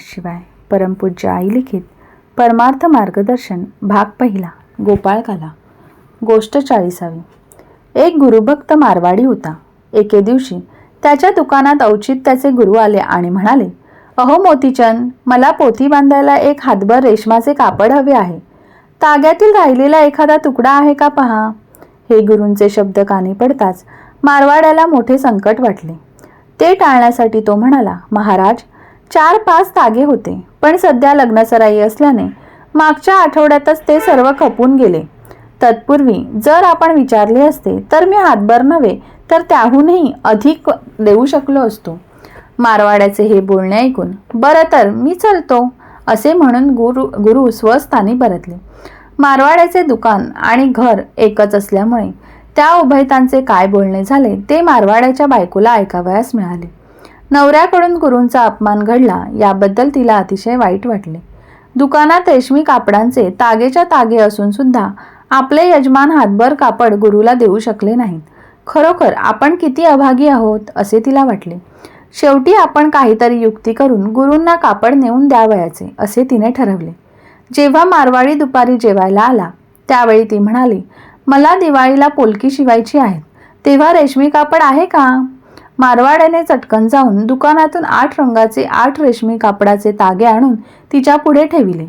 शिवाय परमपूज्य आई लिखित परमार्थ मार्गदर्शन भाग पहिला गोपाळकाला. गोष्ट चाळीसावी. एक गुरुभक्त मारवाडी होता. एके दिवशी त्याच्या दुकानात औचित्याचे गुरु आले आणि म्हणाले अहो मोतीचंद मला पोथी बांधायला एक हातभर रेशमाचे कापड हवे आहे. ताग्यातील राहिलेला एखादा तुकडा आहे का पहा? हे गुरूंचे शब्द कानी पडताच मारवाड्याला मोठे संकट वाटले. ते टाळण्यासाठी तो म्हणाला महाराज चार पाच तागे होते पण सध्या लग्नसराई असल्याने मागच्या आठवड्यातच ते सर्व खपून गेले. तत्पूर्वी जर आपण विचारले असते तर मी हातभर नव्हे तर त्याहूनही अधिक देऊ शकलो असतो. मारवाड्याचे हे बोलणे ऐकून बरं तर मी चलतो असे म्हणून गुरु गुरु स्वस्थानी परतले. मारवाड्याचे दुकान आणि घर एकच असल्यामुळे त्या उभयतांचे काय बोलणे झाले ते मारवाड्याच्या बायकोला ऐकावयास मिळाले. नवऱ्याकडून गुरूंचा अपमान घडला याबद्दल तिला अतिशय वाईट वाटले. दुकानात रेशमी कापडांचे तागेच्या तागे असून सुद्धा आपले यजमान हातभर कापड गुरुला देऊ शकले नाहीत. खरोखर आपण किती अभागी आहोत असे तिला वाटले. शेवटी आपण काहीतरी युक्ती करून गुरूंना कापड नेऊन द्यावयाचे असे तिने ठरवले. जेव्हा मारवाडी दुपारी जेवायला आला त्यावेळी ती म्हणाली मला दिवाळीला पोलकी शिवायची आहे. तेव्हा रेशमी कापड आहे का? मारवाड्याने चटकन जाऊन दुकानातून आठ रंगाचे आठ रेशमी कापडाचे तागे आणून तिच्या पुढे ठेविले.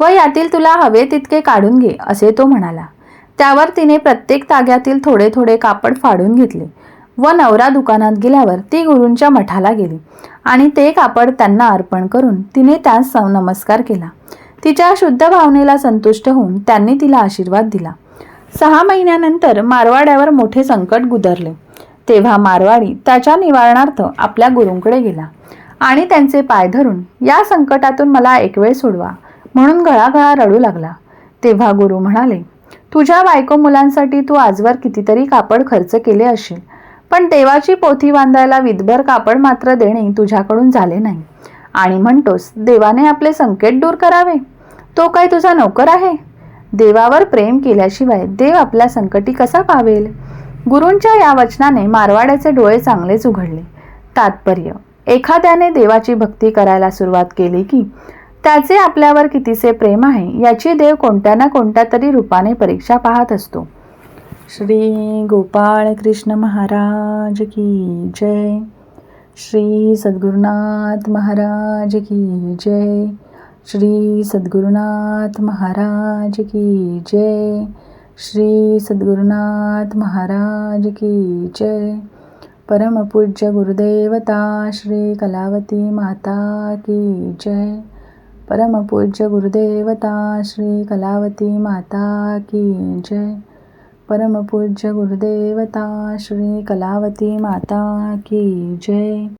व यातील तुला हवे तितके काढून घे असे तो म्हणाला. त्यावर तिने प्रत्येक ताग्यातील थोडे थोडे कापड फाडून घेतले. व नवरा दुकानात गेल्यावर ती गुरूंच्या मठाला गेली आणि ते कापड त्यांना अर्पण करून तिने त्यास नमस्कार केला. तिच्या शुद्ध भावनेला संतुष्ट होऊन त्यांनी तिला आशीर्वाद दिला. सहा महिन्यानंतर मारवाड्यावर मोठे संकट गुदरले. तेव्हा मारवाडी त्याच्या निवारणार्थ आपल्या गुरूंकडे गेला. आणि त्यांचे पाय धरून या संकटातून मला एक वेळ सोडवा म्हणून गळागळा रडू लागला. तेव्हा गुरु म्हणाले तुझ्या बायको मुलांसाठी तू आजवर कितीतरी कापड खर्च केले असेल पण देवाची पोथी बांधायला विधभर कापड मात्र देणे तुझ्याकडून झाले नाही. आणि म्हणतोस देवाने आपले संकेत दूर करावे? तो काय तुझा नोकर आहे? देवावर प्रेम केल्याशिवाय देव आपल्या संकटी कसा पावेल? गुरूंच्या या वचनाने मारवाड्याचे डोळे चांगलेच उघडले. तात्पर्य एखाद्याने देवाची भक्ती करायला सुरुवात केली की त्याचे आपल्यावर कितीसे प्रेम आहे याची देव कोणत्या ना कोणत्या तरी रूपाने परीक्षा पाहत असतो. श्री गोपाळ कृष्ण महाराज की जय. श्री सद्गुरुनाथ महाराज की जय. श्री सद्गुरुनाथ महाराज की जय. श्री सद्गुरुनाथ महाराज की जय। परमपूज्य गुरुदेवता श्री कलावती माता की जय। परमपूज्य गुरुदेवता श्री कलावती माता की जय। परमपूज्य गुरुदेवता श्री कलावती माता की जय।